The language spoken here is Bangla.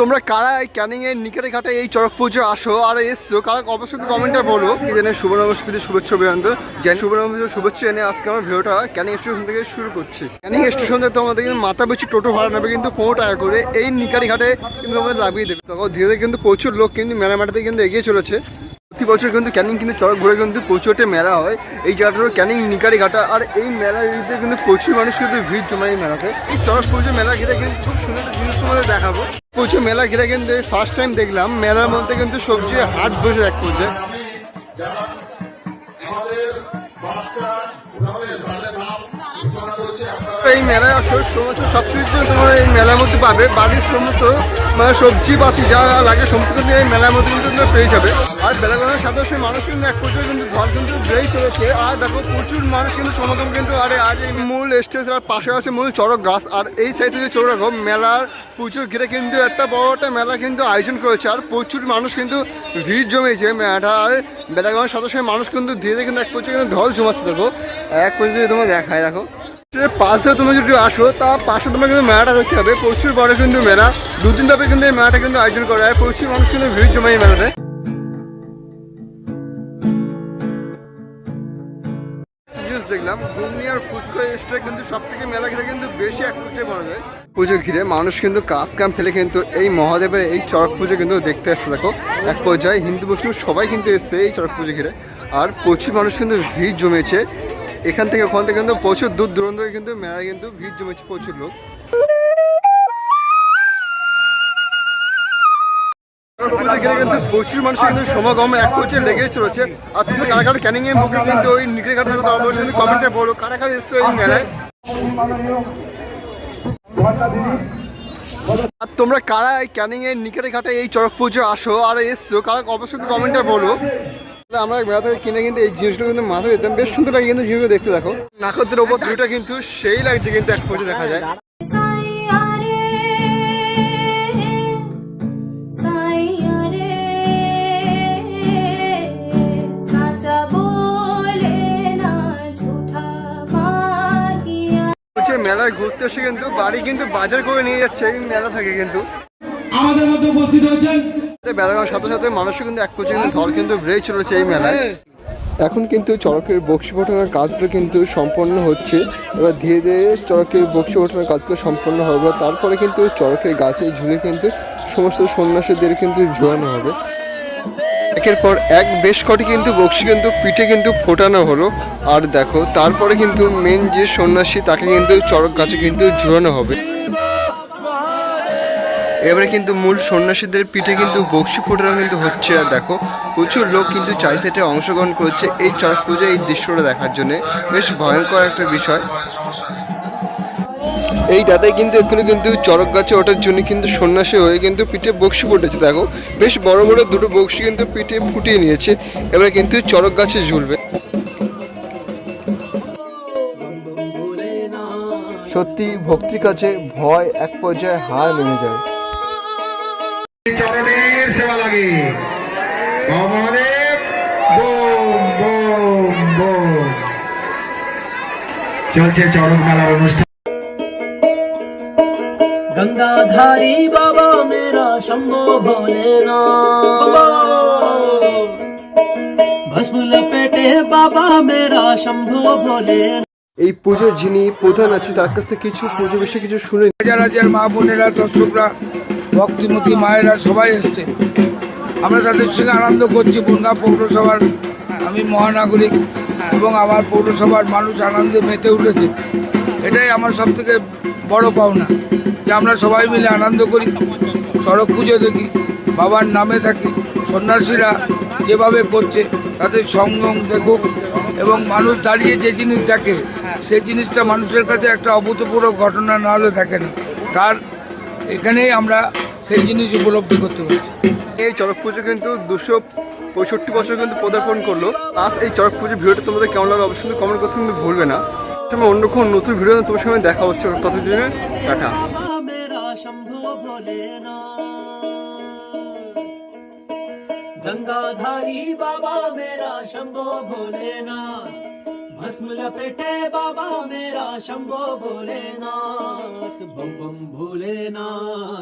তোমরা কারা এই ক্যানিং এর নিকারে ঘাটে এই চড়ক পুজো আসো আর এসছো, কারা অবশ্যই কমেন্টে বলো। কি জানে শুভ নমস্কৃতি শুভেচ্ছা অভিনন্দ জানি শুভ নমস্কৃতি শুভেচ্ছা এনে আজকে আমার ভিডিওটা ক্যানিং স্টেশন থেকে শুরু করছি। ক্যানিং স্টেশন থেকে তোমাদের কিন্তু মাথা পিছু টোটো ভাড়া নেবে কিন্তু পনেরো টাকা করে। এই নিকারি ঘাটে কিন্তু তোমাদের লাগিয়ে দেবে। তখন ধীরে ধীরে কিন্তু প্রচুর লোক কিন্তু মেলা মাঠাতে কিন্তু এগিয়ে চলেছে। প্রতি বছর কিন্তু ক্যানিং কিন্তু চড়ক ঘুরে কিন্তু প্রচুর মেলা হয়। এই জায়গাটা হলো ক্যানিং নিকারি ঘাটা। আর এই মেলার কিন্তু প্রচুর মানুষ কিন্তু ভিড় জমায় এই মেলাতে। এই চড়ক পুজো মেলা ঘিরে কিন্তু খুব সুন্দর জিনিস তোমাদের দেখাবো। প্রচুর মেলা ঘিরে কিন্তু ফার্স্ট টাইম দেখলাম। মেলার মধ্যে কিন্তু সবজি হাট বসে এক করছে এই মেলায় আসলে সমস্ত সব কিছু তোমরা এই মেলার মধ্যে পাবে। বাড়ির সমস্ত মানে সবজি পাতি যা লাগে, সমস্ত কিন্তু এই মেলার মধ্যে কিন্তু পেয়ে যাবে। আর বেলাগোনার সাথে সাথে মানুষ কিন্তু এক পর্যায়ে কিন্তু ধর কিন্তু বেড়েই চলেছে। আর দেখো প্রচুর মানুষ কিন্তু সমাগম কিন্তু আরে, আজ এই মূল স্টেজ আর পাশে আছে মূল চড়ক গাছ। আর এই সাইডে যে চড়ক মেলার পুজো ঘিরে কিন্তু একটা বড় একটা মেলা কিন্তু আয়োজন করেছে। আর প্রচুর মানুষ কিন্তু ভিড় জমেছে মেলাটা। আর বেলাগোনার সাথে সাথে মানুষ কিন্তু ধীরে ধীরে কিন্তু এক পর্যায়ে কিন্তু ঢল জমাচ্ছে দেখো। এক পর্যায়ে তোমার দেখায়, দেখো। পাশ দিয়ে তুমি যদি আসো তা পাশে তোমার কিন্তু মেলাটা দেখতে হবে। প্রচুর বড় কিন্তু মেলা। দুদিন ব্যাপী কিন্তু এই মেলাটা কিন্তু আয়োজন করা হয়। প্রচুর মানুষ কিন্তু ভিড় জমায় মেলাতে। দেখলাম, ঘুগনি আর ফুচকা এক্সট্রা কিন্তু সব থেকে মেলা ঘিরে কিন্তু বেশি পুজো করা যায়। পুজো ঘিরে মানুষ কিন্তু কাজ কাম ফেলে কিন্তু এই মহাদেবের এই চড়ক পুজো কিন্তু দেখতে আসছে, দেখো। এক পর্যায়ে হিন্দু, মুসলিম সবাই কিন্তু এসছে এই চড়ক পুজো ঘিরে। আর প্রচুর মানুষ কিন্তু ভিড় জমেছে। এখান থেকে ওখান থেকে কিন্তু প্রচুর দূর দূরান্ত কিন্তু মেলায় কিন্তু ভিড় জমেছে প্রচুর লোক। পুজো কিন্তু প্রচুর মানুষ কিন্তু সমাগম এক পর্যায়ে লেগেই চলেছে। আর তুমি কারা কারা ক্যানিং এর মুখে কিন্তু ওই নিকড়ে ঘাট থাকো তার কিন্তু কমেন্টে বলো। কারা কারা এসছো এই মেলায়? আর তোমরা কারা এই ক্যানিং এর নিকড়ে ঘাটে এই চড়ক পুজো আসো আর এসছো কারা অবশ্যই কমেন্টে বলো। আমরা মেলা থেকে কিনে কিন্তু এই জিনিসগুলো কিন্তু মাথায় দিতাম বেশ সুন্দর লাগে কিন্তু জিনিসগুলো দেখতে দেখো। নাকদের ওপর দুইটা কিন্তু সেই লাগছে কিন্তু এক পর্যায়ে দেখা যায়। মেলায় ঘুরতে এসে কিন্তু বাড়ি কিন্তু বাজার করে নিয়ে যাচ্ছে এই মেলা থাকে কিন্তু। আমাদের মধ্যে উপস্থিত হয়েছেন। বেলাগাঁর সাথে সাথে মানুষও কিন্তু এক কিন্তু ঢল কিন্তু বেড়েই চলেছে এই মেলায়। এখন কিন্তু চড়কের বক্সি ফোটানোর কাজগুলো কিন্তু সম্পন্ন হচ্ছে। এবার ধীরে ধীরে চড়কের বক্সি ফোটানোর কাজগুলো সম্পন্ন হবে তারপরে কিন্তু চড়কের গাছে ঝুলে কিন্তু সমস্ত সন্ন্যাসীদের কিন্তু ঝোয়ানো হবে। একের পর এক বেশ কটি কিন্তু বক্সি কিন্তু পিঠে কিন্তু ফোটানো হলো। আর দেখো, তারপরে কিন্তু মেন যে সন্ন্যাসী, তাকে কিন্তু চড়ক গাছে কিন্তু ঝুলানো হবে। এবারে কিন্তু মূল সন্ন্যাসীদের পিঠে কিন্তু বক্সি ফোটানো কিন্তু হচ্ছে। আর দেখো, প্রচুর লোক কিন্তু চাই সেটে অংশগ্রহণ করছে এই চড়ক পুজো এই দৃশ্যটা দেখার জন্য। বেশ ভয়ঙ্কর একটা বিষয়। এই দাদাই কিন্তু এখানে কিন্তু চড়ক গাছে ওঠার জন্য কিন্তু সন্ন্যাসী হয়ে কিন্তু পিঠে বক্সি ফুটেছে, দেখো। বেশ বড় বড় দুটো বক্সি কিন্তু পিঠে ফুটিয়ে নিয়েছে। এবার কিন্তু চড়ক গাছে ঝুলবে। সত্যি ভক্তির কাছে ভয় এক পর্যায়ে হার মেনে যায়। চলছে চরক মেলার অনুষ্ঠান। গঙ্গাধারী বাবা মেরা শম্ভো ভোলেনা ভস্ম লপেটে বাবা মেরা শম্ভো ভোলেনা এই পুজো যিনি প্রধান আছে তার কাছ থেকে কিছু পুজো বিষয়ে কিছু শুনে হাজার হাজার মা বোনেরা দর্শকরা ভক্তিমতী মায়েরা সবাই এসছে আমরা তাদের সঙ্গে আনন্দ করছি। বন্যা পৌরসভার আমি মহানাগরিক এবং আমার পৌরসভার মানুষ আনন্দে মেতে উঠেছে। এটাই আমার সবথেকে বড় পাওনা। যে আমরা সবাই মিলে আনন্দ করি সড়ক পুজো দেখি, বাবার নামে থাকি, সন্ন্যাসীরা যেভাবে করছে, তাদের সঙ্গম দেখুক এবং মানুষ দাঁড়িয়ে যে জিনিস দেখে, সেই জিনিসটা মানুষের কাছে একটা অভূতপূর্ব ঘটনা না হলে দেখে না। তার এখানেই আমরা সেই জিনিস উপলব্ধি করতে পারছি। এই চড়ক পুজো কিন্তু দুশো পঁয়ষট্টি বছর কিন্তু পদার্পণ করল। আজ এই চড়ক পুজো ভিডিওটা তোমাদের কেমন লাগল অবশ্যই কমেন্ট করতে কিন্তু ভুলবে না। তোমার অন্য কোনো নতুন ভিডিও তোমার সঙ্গে দেখা হচ্ছে, ততদিনে টাটা। भोलेनाथ। गंगाधारी बाबा मेरा शंभो भोलेना भस्म लपेटे बाबा मेरा शंभो भोलेनाथ। बम बम भोलेनाथ।